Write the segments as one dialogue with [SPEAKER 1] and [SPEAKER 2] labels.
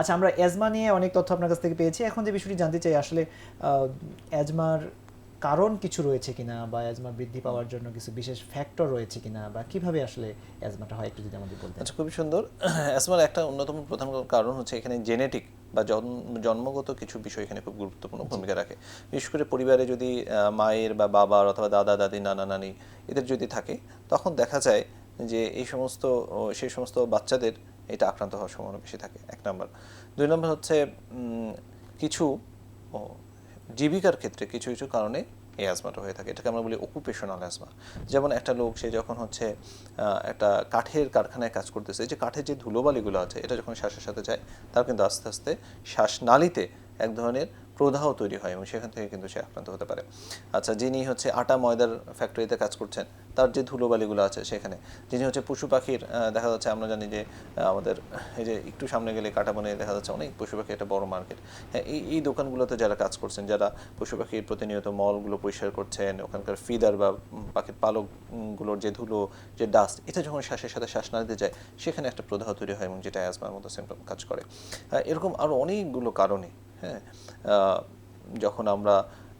[SPEAKER 1] আচ্ছা আমরা অ্যাজমা নিয়ে অনেক তথ্য আপনার কাছ থেকে পেয়েছি। এখন যে বিষয়টি জানতে চাই আসলে অ্যাজমার কারণ কিছু রয়েছে কিনা বা অ্যাজমা বৃদ্ধি পাওয়ার জন্য কিছু বিশেষ ফ্যাক্টর রয়েছে কিনা বা কীভাবে আসলে অ্যাজমাটা হয় একটু যদি আমাদের বলতেন।
[SPEAKER 2] আচ্ছা খুবই সুন্দর। অ্যাজমার একটা অন্যতম প্রধান কারণ হচ্ছে এখানে জেনেটিক বা জন্ম- জন্মগত কিছু বিষয় এখানে খুব গুরুত্বপূর্ণ ভূমিকা রাখে। বিশেষ করে পরিবারে যদি মায়ের বা বাবার অথবা দাদা দাদি নানা নানি এদের যদি থাকে তখন দেখা যায় যে এই সমস্ত সেই সমস্ত বাচ্চাদের এটা আক্রান্ত হওয়ার সম্ভাবনা বেশি থাকে, এক নম্বর। দুই নম্বর হচ্ছে কিছু জীবিকার ক্ষেত্রে কিছু কিছু কারণে এই অ্যাজমাটা হয়ে থাকে। এটাকে আমরা বলি অকুপেশনাল অ্যাজমা যেমন একটা লোক, সে যখন হচ্ছে একটা কাঠের কারখানায় কাজ করতেছে, যে কাঠের যে ধুলোবালিগুলো আছে, এটা যখন শ্বাসের সাথে যায়, তার কিন্তু আস্তে আস্তে শ্বাসনালীতে এক ধরনের প্রদাহ তৈরি হয় এবং সেখান থেকে কিন্তু সে আক্রান্ত হতে পারে। আচ্ছা যিনি হচ্ছে আটা ময়দার ফ্যাক্টরিতে কাজ করছেন তার যে ধুলোবালিগুলো আছে সেখানে যিনি হচ্ছে পশু পাখির দেখা যাচ্ছে আমরা জানি যে আমাদের এই যে একটু সামনে গেলে কাটাবনে দেখা যাচ্ছে অনেক পশু পাখি একটা বড় মার্কেট হ্যাঁ এই এই দোকানগুলোতে যারা কাজ করছেন যারা পশু পাখির প্রতিনিয়ত মলগুলো পরিষ্কার করছেন ওখানকার ফিদার বা পাখির পালকগুলোর যে ধুলো যে ডাস্ট এটা যখন শ্বাসের সাথে শ্বাস নাড়িতে যায় সেখানে একটা প্রদাহ তৈরি হয় এবং যেটা অ্যাজমার মতো সিমটম কাজ করে। আহ, এরকম আরও অনেকগুলো কারণে হ্যাঁ যখন আমরা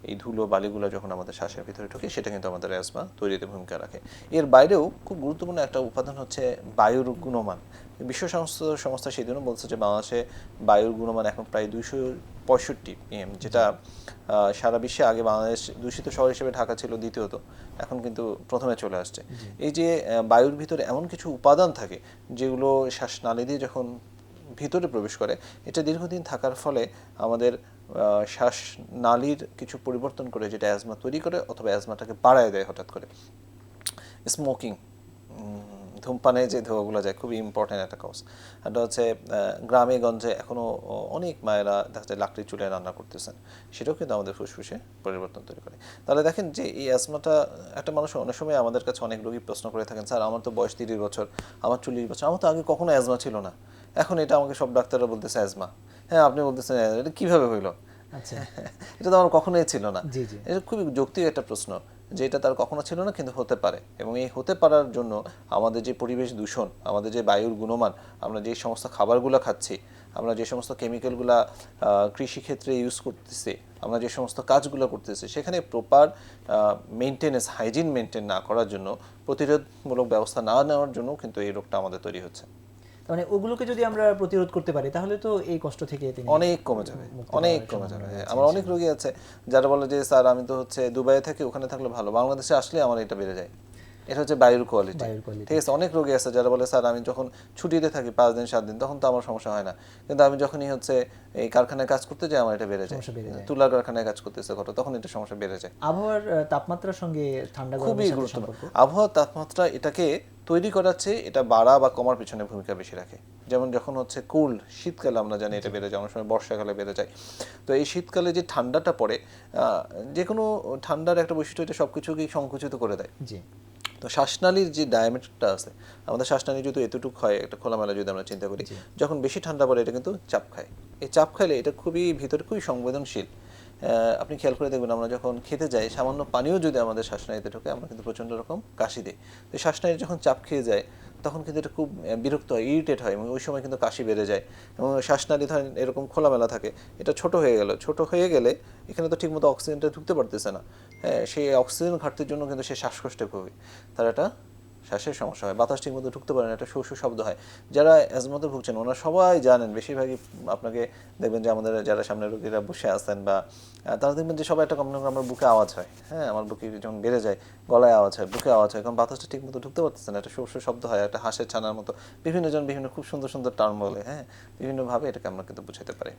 [SPEAKER 2] এই ধুলো বালিগুলো যখন আমাদের শ্বাসের ভিতরে ঢোকে সেটা কিন্তু আমাদের অ্যাজমা তৈরিতে ভূমিকা রাখে। এর বাইরেও খুব গুরুত্বপূর্ণ একটা উপাদান হচ্ছে বায়ুর গুণমান। বিশ্ব সংস্থা সংস্থা সেদিনও বলছে যে বাংলাদেশে বায়ুর গুণমান এখন প্রায় দুইশো পঁয়ষট্টি পিএম যেটা সারা বিশ্বে আগে বাংলাদেশ দূষিত শহর হিসেবে ঢাকা ছিল দ্বিতীয়ত এখন কিন্তু প্রথমে চলে আসছে। এই যে বায়ুর ভিতরে এমন কিছু উপাদান থাকে যেগুলো শ্বাসনালী দিয়ে যখন ভিতরে প্রবেশ করে এটা দীর্ঘদিন থাকার ফলে আমাদের আহ, শ্বাসনালীর কিছু পরিবর্তন করে যেটা অ্যাজমা তৈরি করে অথবা অ্যাজমাটাকে বাড়ায় দেয় হঠাৎ করে। স্মোকিং ধূমপানে যে ধোঁয়াগুলো যায় খুবই ইম্পর্ট্যান্ট একটা কজ এটা হচ্ছে গ্রামে গঞ্জে এখনও অনেক মায়েরা দেখা যায় লাকড়ি চুলে রান্না করতেছেন সেটাও কিন্তু আমাদের ফুসফুসে পরিবর্তন তৈরি করে। তাহলে দেখেন যে এই অ্যাজমাটা একটা মানুষ অনেক সময় আমাদের কাছে অনেক রোগী প্রশ্ন করে থাকেন স্যার আমার তো বয়স তিরিশ বছর আমার চল্লিশ বছর আমার তো আগে কখনো অ্যাজমা ছিল না। এখন এটা আমাকে সব ডাক্তাররা বলতেছে অ্যাজমা হ্যাঁ আপনি বলতেছেন এটা কীভাবে হইল?
[SPEAKER 1] আচ্ছা।
[SPEAKER 2] এটা তো আমার কখনোই ছিল না। এটা খুবই যৌক্তিক একটা প্রশ্ন যে এটা তার কখনো ছিল না কিন্তু হতে পারে। এবং এই হতে পারার জন্য আমাদের যে পরিবেশ দূষণ আমাদের যে বায়ুর গুণমান আমরা যে সমস্ত খাবারগুলো খাচ্ছি আমরা যে সমস্ত কেমিক্যালগুলা কৃষিক্ষেত্রে ইউজ করতেছি আমরা যে সমস্ত কাজগুলো করতেছি সেখানে প্রপার মেনটেনেন্স হাইজিন মেনটেন না করার জন্য প্রতিরোধমূলক ব্যবস্থা না নেওয়ার জন্য কিন্তু এই রোগটা আমাদের তৈরি হচ্ছে।
[SPEAKER 1] মানে ওগুলোকে যদি আমরা প্রতিরোধ করতে পারি তাহলে তো এই কষ্ট থেকে তিনি
[SPEAKER 2] অনেক কমে যাবে অনেক কমে যাবে। আমার অনেক রোগী আছে যারা বলে যে স্যার আমি তো হচ্ছে দুবাইয়ে থাকি ওখানে থাকলে ভালো। বাংলাদেশে আসলে আমার এটা বেড়ে যায়। এটা হচ্ছে বায়ুর কোয়ালিটি ঠিক আছে অনেক রোগী আছে যারা বলে স্যার আমি যখন ছুটিতে থাকি পাঁচ দিন সাত দিন তখন তো আমার সমস্যা হয় না। কিন্তু আমি যখনই হচ্ছে এই কারখানায় কাজ করতে যাই আমার এটা বেড়ে যায়। তুলার কারখানায় কাজ করতেছে কত তখন এটা সমস্যা বেড়ে যায়।
[SPEAKER 1] আবহাওয়ার তাপমাত্রার সঙ্গে ঠান্ডা
[SPEAKER 2] খুবই গুরুত্বপূর্ণ। আবহাওয়ার তাপমাত্রা এটাকে তৈরি করার চেয়ে এটা বাড়া বা কমার পিছনে ভূমিকা বেশি রাখে। যেমন যখন হচ্ছে কুল শীতকালে আমরা জানি এটা বেড়ে যায় অনেক সময় বর্ষাকালে বেড়ে যায়। তো এই শীতকালে যে ঠান্ডাটা পড়ে আহ, যে কোনো ঠান্ডার একটা বৈশিষ্ট্য এটা সব কিছুকেই সংকুচিত করে দেয়।
[SPEAKER 1] জি।
[SPEAKER 2] তো শ্বাসনালীর যে ডায়ামিটারটা আছে আমাদের শ্বাসনালী যদি এতটুকু হয় একটা খোলামেলা যদি আমরা চিন্তা করি যখন বেশি ঠান্ডা পড়ে এটা কিন্তু চাপ খায়। এই চাপ খাইলে এটা খুবই ভিতরে খুবই সংবেদনশীল। আপনি খেয়াল করে দেখবেন আমরা যখন খেতে যাই, সামান্য পানিও যদি আমাদের শ্বাসনালীতে ঢোকে, আমরা কিন্তু প্রচণ্ড রকম কাশি দিই। তো শ্বাসনালী যখন চাপ খেয়ে যায়, তখন কিন্তু এটা খুব বিরক্ত হয় ইরিটেট হয় এবং ওই সময় কিন্তু কাশি বেড়ে যায় এবং শ্বাসনালী ধরেন এরকম খোলামেলা থাকে, এটা ছোট হয়ে গেল। ছোট হয়ে গেলে এখানে তো ঠিকমতো অক্সিজেনটা ঢুকতে পারতেছে না। হ্যাঁ সেই অক্সিজেন ঘাটতির জন্য কিন্তু সে শ্বাসকষ্টে ভোগে। তার একটা শ্বাসের সমস্যা হয়, বাতাস ঠিক মতো ঢুকতে পারে না, একটা শো শব্দ হয়। যারা অ্যাজমাতে ভুগছেন, ওনারা সবাই জানেন, বেশিরভাগই আপনাকে দেখবেন যে আমাদের যারা সামনে রোগীরা বসে আছেন বা তারা দেখবেন যে সবাই একটা কমন আমার বুকে আওয়াজ হয়। হ্যাঁ আমার বুকে যখন বেড়ে যায়, গলায় আওয়াজ হয়, বুকে আওয়াজ হয়, কারণ বাতাসটা ঠিক মতো ঢুকতে পারতেছে না, একটা শো শব্দ হয়, একটা হাঁসের ছানার মতো। বিভিন্ন জন বিভিন্ন খুব সুন্দর সুন্দর টার্ম বলে হ্যাঁ বিভিন্নভাবে এটাকে আমরা কিন্তু বুঝাতে পারি।